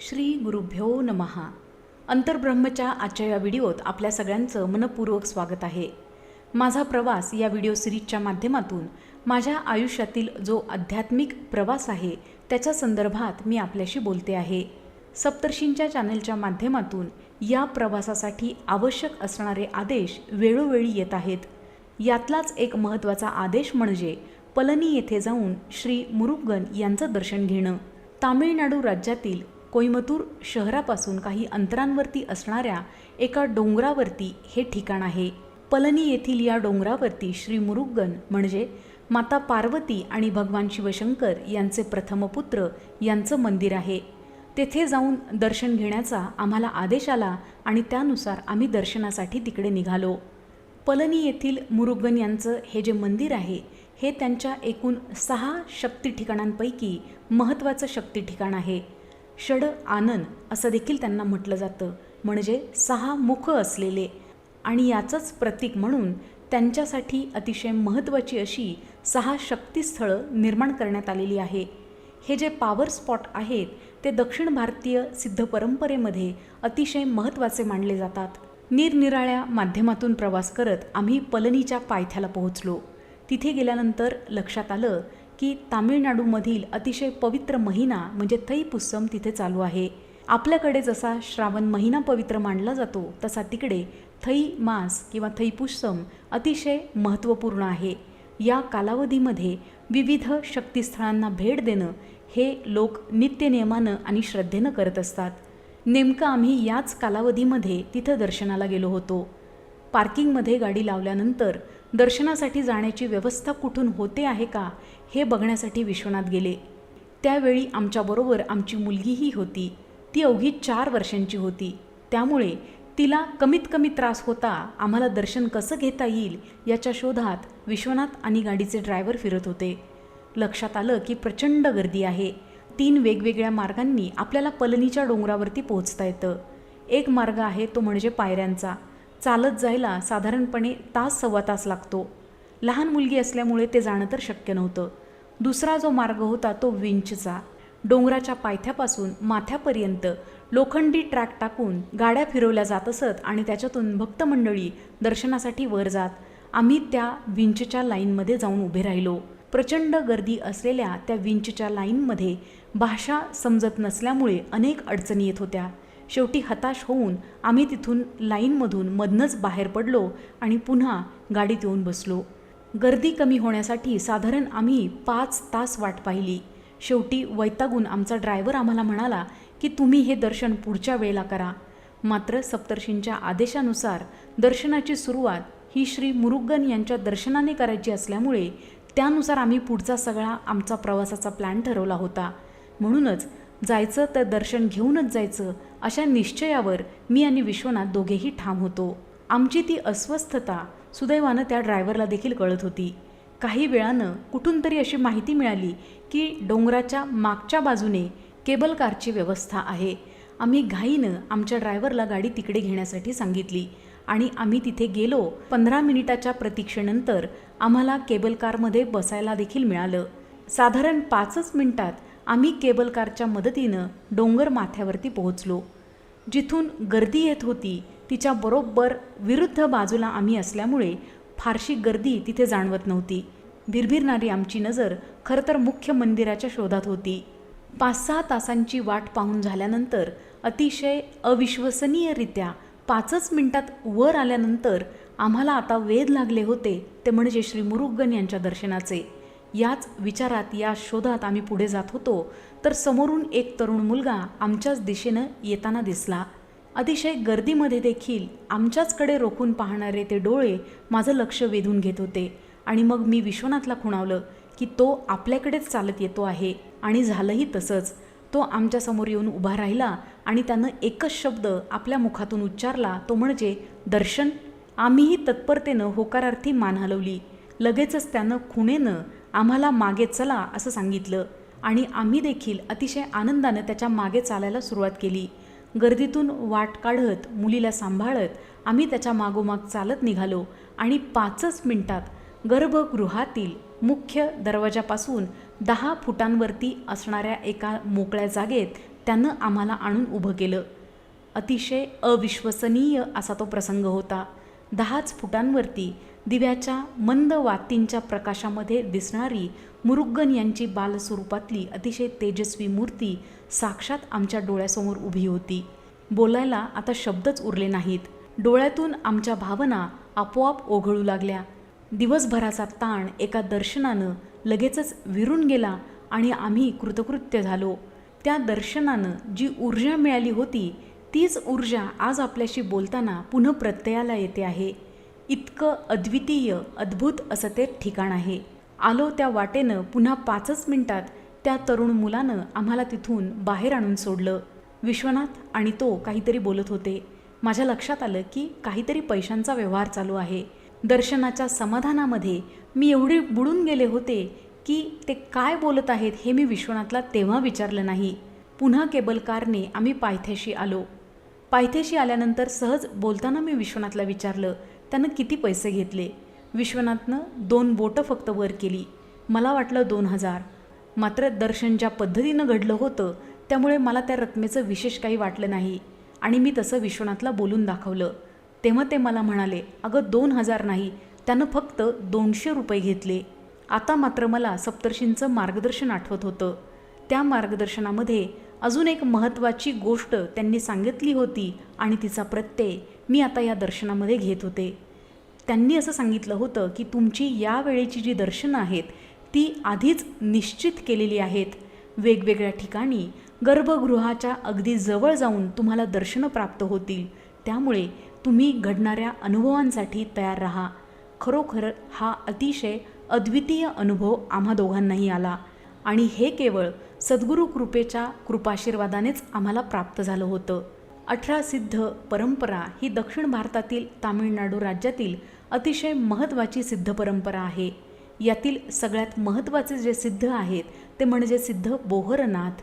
श्री गुरुभ्यो नमहा अंतर्ब्रह्मच्या आजच्या या व्हिडिओत आपल्या सगळ्यांचं मनपूर्वक स्वागत आहे. माझा प्रवास या व्हिडिओ सिरीजच्या माध्यमातून माझ्या आयुष्यातील जो आध्यात्मिक प्रवास आहे त्याच्या संदर्भात मी आपल्याशी बोलते आहे. सप्तर्षींच्या चॅनलच्या माध्यमातून या प्रवासासाठी आवश्यक असणारे आदेश वेळोवेळी येत आहेत. यातलाच एक महत्त्वाचा आदेश म्हणजे पलनी येथे जाऊन श्री मुरुगन यांचं दर्शन घेणं. तामिळनाडू राज्यातील कोईमतूर शहरापासून काही अंतरांवरती असणाऱ्या एका डोंगरावरती हे ठिकाण आहे. पलनी येथील या डोंगरावरती श्री मुरुगन म्हणजे माता पार्वती आणि भगवान शिवशंकर यांचे प्रथम पुत्र यांचं मंदिर आहे. तेथे जाऊन दर्शन घेण्याचा आम्हाला आदेश आला आणि त्यानुसार आम्ही दर्शनासाठी तिकडे निघालो. पलनी येथील मुरुगन यांचं हे जे मंदिर आहे हे त्यांच्या एकूण सहा शक्ती ठिकाणांपैकी महत्त्वाचं शक्ती ठिकाण आहे. षड आनन असं देखील त्यांना म्हटलं जातं. म्हणजे सहा मुख असलेले. आणि याचंच प्रतीक म्हणून त्यांच्यासाठी अतिशय महत्त्वाची अशी सहा शक्तीस्थळं निर्माण करण्यात आलेली आहे. हे जे पॉवर स्पॉट आहेत ते दक्षिण भारतीय सिद्ध परंपरेमध्ये अतिशय महत्त्वाचे मानले जातात. निरनिराळ्या माध्यमातून प्रवास करत आम्ही पलनीच्या पायथ्याला पोहोचलो. तिथे गेल्यानंतर लक्षात आलं की तामिळनाडूमधील अतिशय पवित्र महिना म्हणजे थैपुस्सम तिथे चालू आहे. आपल्याकडे जसा श्रावण महिना पवित्र मानला जातो तसा तिकडे थै मास किंवा थैपुस्सम अतिशय महत्त्वपूर्ण आहे. या कालावधीमध्ये विविध शक्तिस्थळांना भेट देणं हे लोक नित्यनियमानं आणि श्रद्धेनं करत असतात. नेमकं आम्ही याच कालावधीमध्ये तिथं दर्शनाला गेलो होतो. पार्किंगमध्ये गाडी लावल्यानंतर दर्शनासाठी जाण्याची व्यवस्था कुठून होते आहे का हे बघण्यासाठी विश्वनाथ गेले. त्यावेळी आमच्याबरोबर आमची मुलगीही होती. ती अवघी चार वर्षांची होती. त्यामुळे तिला कमीत कमी त्रास होता आम्हाला दर्शन कसं घेता येईल याच्या शोधात विश्वनाथ आणि गाडीचे ड्रायव्हर फिरत होते. लक्षात आलं की प्रचंड गर्दी आहे. तीन वेगवेगळ्या मार्गांनी आपल्याला पलनीच्या डोंगरावरती पोहोचता येतं. एक मार्ग आहे तो म्हणजे पायऱ्यांचा. चालत जायला साधारणपणे तास सव्वा तास लागतो. लहान मुलगी असल्यामुळे ते जाणं तर शक्य नव्हतं. दुसरा जो मार्ग होता तो विंचचा. डोंगराच्या पायथ्यापासून माथ्यापर्यंत लोखंडी ट्रॅक टाकून गाड्या फिरवल्या जात असत आणि त्याच्यातून भक्त मंडळी दर्शनासाठी वर जात. आम्ही त्या विंचच्या लाईनमध्ये जाऊन उभे राहिलो. प्रचंड गर्दी असलेल्या त्या विंचच्या लाईनमध्ये भाषा समजत नसल्यामुळे अनेक अडचणी येत होत्या. शेवटी हताश होऊन आम्ही तिथून लाईनमधून मधनंच बाहेर पडलो आणि पुन्हा गाडीत येऊन बसलो. गर्दी कमी होण्यासाठी साधारण आम्ही पाच तास वाट पाहिली. शेवटी वैतागून आमचा ड्रायव्हर आम्हाला म्हणाला की तुम्ही हे दर्शन पुढच्या वेळेला करा. मात्र सप्तर्षींच्या आदेशानुसार दर्शनाची सुरुवात ही श्री मुरुगन यांच्या दर्शनाने करायची असल्यामुळे त्यानुसार आम्ही पुढचा सगळा आमचा प्रवासाचा प्लॅन ठरवला होता. म्हणूनच जायचं तर दर्शन घेऊनच जायचं अशा निश्चयावर मी आणि विश्वनाथ दोघेही ठाम होतो. आमची ती अस्वस्थता सुदैवानं त्या ड्रायव्हरला देखील कळत होती. काही वेळानं कुठून तरी अशी माहिती मिळाली की डोंगराच्या मागच्या बाजूने केबल कारची व्यवस्था आहे. आम्ही घाईनं आमच्या ड्रायव्हरला गाडी तिकडे घेण्यासाठी सांगितली आणि आम्ही तिथे गेलो. पंधरा मिनिटाच्या प्रतीक्षेनंतर आम्हाला केबल कारमध्ये बसायला देखील मिळालं. साधारण पाचच मिनिटात आम्ही केबल कारच्या मदतीनं डोंगर माथ्यावरती पोहोचलो. जिथून गर्दी येत होती तिच्या बरोबर विरुद्ध बाजूला आम्ही असल्यामुळे फारशी गर्दी तिथे जाणवत नव्हती. भिरभिरणारी आमची नजर खरं तर मुख्य मंदिराच्या शोधात होती. पाच सहा तासांची वाट पाहून झाल्यानंतर अतिशय अविश्वसनीयरित्या पाचच मिनिटात वर आल्यानंतर आम्हाला आता वेध लागले होते ते म्हणजे श्री मुरुगन यांच्या दर्शनाचे. याच विचारात या शोधात आम्ही पुढे जात होतो तर समोरून एक तरुण मुलगा आमच्याच दिशेनं येताना दिसला. अतिशय गर्दीमध्ये देखील आमच्याचकडे रोखून पाहणारे ते डोळे माझं लक्ष वेधून घेत होते आणि मग मी विश्वनाथला खुणावलं की तो आपल्याकडेच चालत येतो आहे आणि झालंही तसंच. तो आमच्यासमोर येऊन उभा राहिला आणि त्यानं एकच शब्द आपल्या मुखातून उच्चारला तो म्हणजे दर्शन आम्हीही तत्परतेनं होकारार्थी मान हलवली. लगेचच त्यानं खुणेनं आम्हाला मागे चला असं सांगितलं आणि आम्ही देखील अतिशय आनंदानं त्याच्यामागे चालायला सुरुवात केली. गर्दीतून वाट काढत मुलीला सांभाळत आम्ही त्याच्या मागोमाग चालत निघालो आणि पाचच मिनिटात गर्भगृहातील मुख्य दरवाजापासून दहा फुटांवरती असणाऱ्या एका मोकळ्या जागेत त्यानं आम्हाला आणून उभं केलं. अतिशय अविश्वसनीय असा तो प्रसंग होता. दहाच फुटांवरती दिव्याच्या मंद वातींच्या प्रकाशामध्ये दिसणारी मुरुगन यांची बालस्वरूपातली अतिशय तेजस्वी मूर्ती साक्षात आमच्या डोळ्यासमोर उभी होती. बोलायला आता शब्दच उरले नाहीत. डोळ्यातून आमच्या भावना आपोआप ओघळू लागल्या. दिवसभराचा ताण एका दर्शनानं लगेचच विरून गेला आणि आम्ही कृतकृत्य झालो. त्या दर्शनानं जी ऊर्जा मिळाली होती तीच ऊर्जा आज आपल्याशी बोलताना पुन्हा प्रत्ययाला येते आहे. इतकं अद्वितीय अद्भुत असं ते ठिकाण आहे. आलो त्या वाटेनं पुन्हा पाचच मिनिटात त्या तरुण मुलानं आम्हाला तिथून बाहेर आणून सोडलं. विश्वनाथ आणि तो काहीतरी बोलत होते. माझ्या लक्षात आलं की काहीतरी पैशांचा व्यवहार चालू आहे. दर्शनाच्या समाधानामध्ये मी एवढे बुडून गेले होते की ते काय बोलत आहेत हे मी विश्वनाथला तेव्हा विचारलं नाही. पुन्हा केबल कारने आम्ही पायथ्याशी आलो. पायथ्याशी आल्यानंतर सहज बोलताना मी विश्वनाथला विचारलं त्यानं किती पैसे घेतले? विश्वनाथनं दोन बोटं फक्त वर केली. मला वाटलं दोन हजार. मात्र दर्शन ज्या पद्धतीनं घडलं होतं त्यामुळे मला त्या रकमेचं विशेष काही वाटलं नाही. आणि मी तसं विश्वनाथला बोलून दाखवलं. तेव्हा ते मला म्हणाले अगं दोन हजार नाही त्यानं फक्त दोनशे रुपये घेतले. आता मात्र मला सप्तर्षींचं मार्गदर्शन आठवत होतं. त्या मार्गदर्शनामध्ये अजून एक महत्त्वाची गोष्ट त्यांनी सांगितली होती आणि तिचा प्रत्यय मी आता या दर्शनामध्ये घेत होते. त्यांनी असं सांगितलं होतं की तुमची या वेळेची जी दर्शनं आहेत ती आधीच निश्चित केलेली आहेत. वेगवेगळ्या ठिकाणी गर्भगृहाच्या अगदी जवळ जाऊन तुम्हाला दर्शनं प्राप्त होतील. त्यामुळे तुम्ही घडणाऱ्या अनुभवांसाठी तयार राहा. खरोखर हा अतिशय अद्वितीय अनुभव आम्हा दोघांनाही आला. आणि हे केवळ सद्गुरू कृपेच्या कृपाशीर्वादानेच आम्हाला प्राप्त झालं होतं. अठरा सिद्ध परंपरा ही दक्षिण भारतातील तामिळनाडू राज्यातील अतिशय महत्त्वाची सिद्ध परंपरा आहे. यातील सगळ्यात महत्त्वाचे जे सिद्ध आहेत ते म्हणजे सिद्ध बोहरनाथ.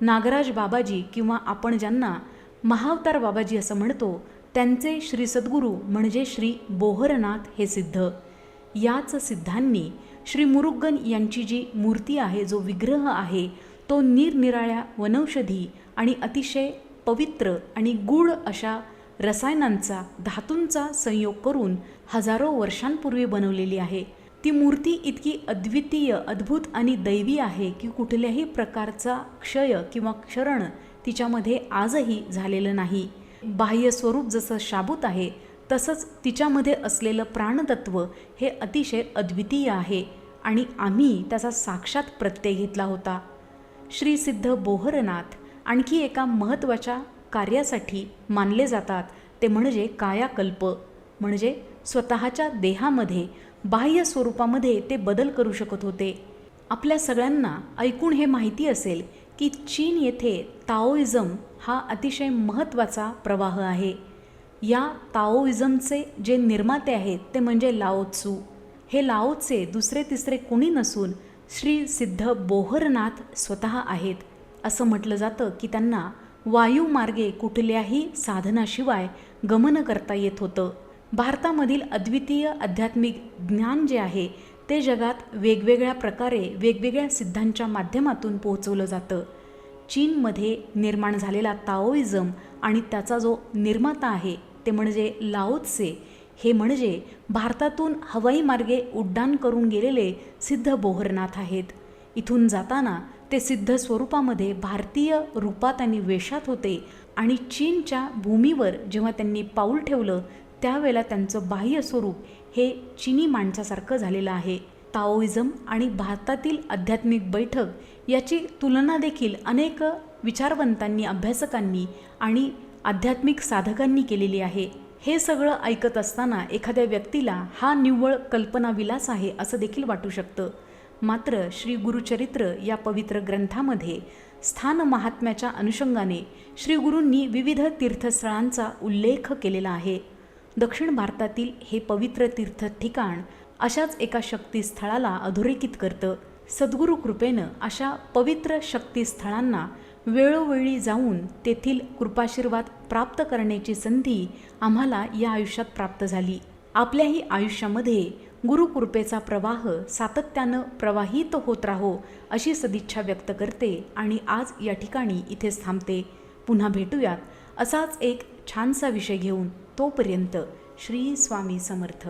नागराज बाबाजी किंवा आपण ज्यांना महावतार बाबाजी असं म्हणतो त्यांचे श्री सद्गुरू म्हणजे श्री बोहरनाथ हे सिद्ध. याच सिद्धांनी श्री मुरुगन यांची जी मूर्ती आहे जो विग्रह आहे तो निरनिराळ्या वनौषधी आणि अतिशय पवित्र आणि गूढ अशा रसायनांचा धातूंचा संयोग करून हजारो वर्षांपूर्वी बनवलेली आहे. ती मूर्ती इतकी अद्वितीय अद्भुत आणि दैवी आहे की कुठल्याही प्रकारचा क्षय किंवा क्षरण तिच्यामध्ये आजही झालेलं नाही. बाह्य स्वरूप जसं शाबूत आहे तसंच तिच्यामध्ये असलेलं प्राणतत्व हे अतिशय अद्वितीय आहे आणि आम्ही त्याचा साक्षात प्रत्यय घेतला होता. श्री सिद्ध बोहरनाथ आणखी एका महत्त्वाच्या कार्यासाठी मानले जातात ते म्हणजे कायाकल्प म्हणजे स्वतःच्या देहामध्ये बाह्य स्वरूपामध्ये ते बदल करू शकत होते. आपल्या सगळ्यांना ऐकून हे माहिती असेल की चीन येथे ताओइझम हा अतिशय महत्त्वाचा प्रवाह आहे. या ताओइझमचे जे निर्माते आहेत ते म्हणजे लाओत्सू. हे लाओचे दुसरे तिसरे कोणी नसून श्री सिद्ध बोहरनाथ स्वतः आहेत. असं म्हटलं जातं की त्यांना वायुमार्गे कुठल्याही साधनाशिवाय गमन करता येत होतं. भारतामधील अद्वितीय आध्यात्मिक ज्ञान जे आहे ते जगात वेगवेगळ्या प्रकारे वेगवेगळ्या सिद्धांच्या माध्यमातून पोहोचवलं जातं. चीनमध्ये निर्माण झालेला ताओइझम आणि त्याचा जो निर्माता आहे ते म्हणजे लाओत्से हे म्हणजे भारतातून हवाई मार्गे उड्डाण करून गेलेले सिद्ध बोहरनाथ आहेत. इथून जाताना ते सिद्ध स्वरूपामध्ये भारतीय रूपात आणि वेशात होते आणि चीनच्या भूमीवर जेव्हा त्यांनी पाऊल ठेवलं त्यावेळेला त्यांचं बाह्य स्वरूप हे चिनी माणसासारखं झालेलं आहे. ताओइझम आणि भारतातील आध्यात्मिक बैठक याची तुलना देखील अनेक विचारवंतांनी अभ्यासकांनी आणि आध्यात्मिक साधकांनी केलेली आहे. हे सगळं ऐकत असताना एखाद्या व्यक्तीला हा निव्वळ कल्पनाविलास आहे असं देखील वाटू शकतं. मात्र श्री गुरुचरित्र या पवित्र ग्रंथामध्ये स्थान महात्म्याच्या अनुषंगाने श्री गुरूंनी विविध तीर्थस्थळांचा उल्लेख केलेला आहे. दक्षिण भारतातील हे पवित्र तीर्थ ठिकाण अशाच एका शक्तीस्थळाला अधोरेखित करतं. सद्गुरू कृपेनं अशा पवित्र शक्तीस्थळांना वेळोवेळी जाऊन तेथील कृपाशीर्वाद प्राप्त करण्याची संधी आम्हाला या आयुष्यात प्राप्त झाली. आपल्याही आयुष्यामध्ये गुरुकृपेचा प्रवाह सातत्यानं प्रवाहित होत राहो अशी सदिच्छा व्यक्त करते आणि आज या ठिकाणी इथेच थांबते. पुन्हा भेटूयात. असाच एक छानसा विषय घेऊन तोपर्यंत श्री स्वामी समर्थ.